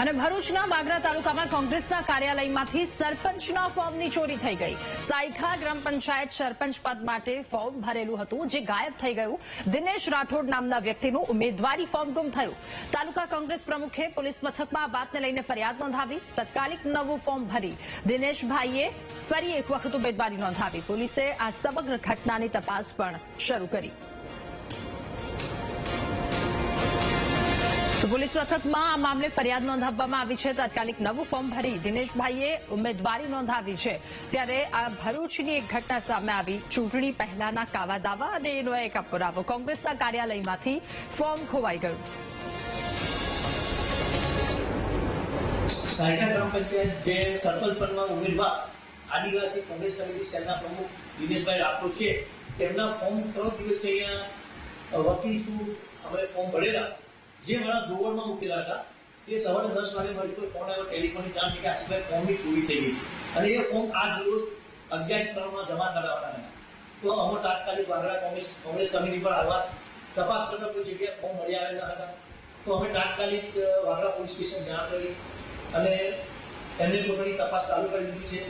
અને ભરૂચના બાગરા તાલુકામાં કોંગ્રેસના કાર્યાલયમાંથી સરપંચના ફોર્મની ચોરી થઈ ગઈ. સાયખા ગ્રામ પંચાયત સરપંચ પદ માટે ફોર્મ ભરેલું હતું, જે ગાયબ થઈ ગયું. દિનેશ રાઠોડ નામના વ્યક્તિનું ઉમેદવારી ફોર્મ ગુમ થયું. તાલુકા કોંગ્રેસ પ્રમુખે પોલીસ મથકમાં આ વાતને લઈને ફરિયાદ નોંધાવી, તત્કાલિક નવું ફોર્મ ભરી. દિનેશભાઈએ ફરી એક વખત ઉમેદવારી નોંધાવી. પોલીસે આ સમગ્ર ઘટનાની તપાસ પણ શરૂ કરી. પોલીસ મથકમાં આ મામલે ફરિયાદ નોંધાવવામાં આવી છે. તાત્કાલિક નવું ફોર્મ ભરી દિનેશભાઈએ ઉમેદવારી નોંધાવી છે. ત્યારે આ ભરૂચની એક ઘટના સામે આવી. ચૂંટણી પહેલાના કાવા દાવા અને એનો એક પુરાવો. કોંગ્રેસના કાર્યાલયમાંથી ફોર્મ ખોવાઈ ગયું. સાયકા ગ્રામ પંચાયત જે સરપંચ પદમાં ઉમેદવાર આદિવાસી કોંગ્રેસ સમિતિ સેલના પ્રમુખ દિનેશભાઈ રાઠોડ છે, તેમના ફોર્મ ત્રણ દિવસથી અહીંયા વકીલ અમે ફોર્મ ભરેલા જે મારા ધોવણમાં મૂકેલા હતા, એ સવારે દસ વાગે મારી કોઈ ફોન આવ્યો ટેલિફોનની જાણ કે આશીભાઈ ફોર્મની ચોરી થઈ ગઈ છે. અને એ ફોર્મ આ જરૂર અગિયાર ત્રણમાં જમા કરાવવાના હતા તો અમે તાત્કાલિક વાગરા કોંગ્રેસ કોંગ્રેસ સમિતિ પર આવવા તપાસ કરતા કોઈ જગ્યાએ ફોર્મ મળી આવેલા હતા. તો અમે તાત્કાલિક વાગરા પોલીસ સ્ટેશન જાણ કરી અને એમને પોતાની તપાસ ચાલુ કરી દીધી છે.